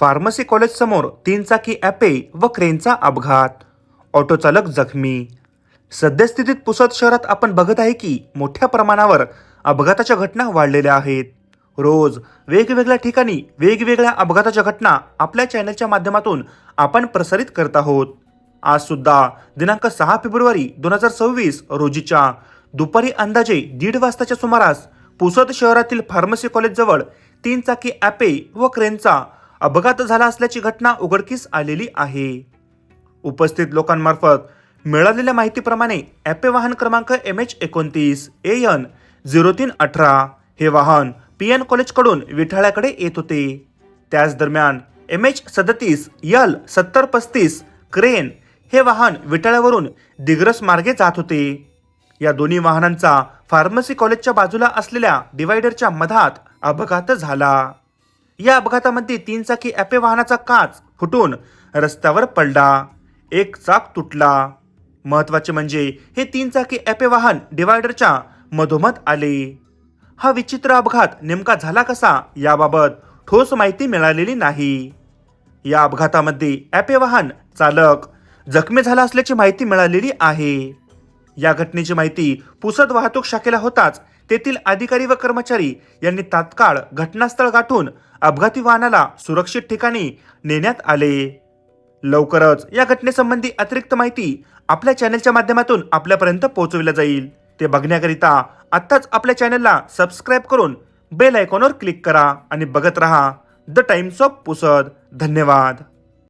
Pharmacy college समोर तीन चाकी ॲपे व क्रेनचा अपघात. ऑटो चालक जखमी. सद्यस्थितीत पुसद शहरात आपण बघत आहे की मोठ्या प्रमाणावर अपघाताच्या घटना वाढलेल्या आहेत. रोज वेगवेगळ्या ठिकाणी वेगवेगळ्या अपघाताच्या घटना आपल्या चॅनलच्या माध्यमातून आपण प्रसारित करत आहोत. आज सुद्धा दिनांक सहा फेब्रुवारी दोन हजार सव्वीस रोजीच्या दुपारी अंदाजे दीड वाजताच्या सुमारास पुसद शहरातील फार्मसी कॉलेजजवळ तीन चाकी ॲपे व क्रेनचा अपघात झाला असल्याची घटना उघडकीस आलेली आहे. उपस्थित लोकांमार्फत मिळालेल्या माहितीप्रमाणे ॲपे वाहन क्रमांक एम एच एकोणतीस ए एन झिरो तीन अठरा हे वाहन पी एन कॉलेजकडून विठाळ्याकडे येत होते. त्याच दरम्यान एम एच सदतीस यल सत्तर पस्तीस क्रेन हे वाहन विठाळ्यावरून दिग्रस मार्गे जात होते. या दोन्ही वाहनांचा फार्मसी कॉलेजच्या बाजूला असलेल्या डिवायडरच्या मधात अपघात झाला. या अपघातामध्ये तीन चाकी ॲपे वाहनाचा काच फुटून रस्त्यावर पडला. एक चाक तुटला. महत्त्वाचे म्हणजे हे तीन चाकी ॲपे वाहन डिवायडरच्या मधोमध आले. हा विचित्र अपघात नेमका झाला कसा याबाबत ठोस माहिती मिळालेली नाही. या अपघातामध्ये ॲपे वाहन चालक जखमी झाला असल्याची माहिती मिळालेली आहे. या घटनेची माहिती पुसद वाहतूक शाखेला होताच तेथील अधिकारी व कर्मचारी यांनी तात्काळ घटनास्थळ गाठून अपघाती वाहनाला सुरक्षित ठिकाणी नेण्यात आले. लवकरच या घटनेसंबंधी अतिरिक्त माहिती आपल्या चॅनलच्या माध्यमातून आपल्यापर्यंत पोहोचविल्या जाईल. ते बघण्याकरिता आत्ताच आपल्या चॅनलला सबस्क्राईब करून बेल आयकॉनवर क्लिक करा आणि बघत रहा. The Times of Pusad. धन्यवाद.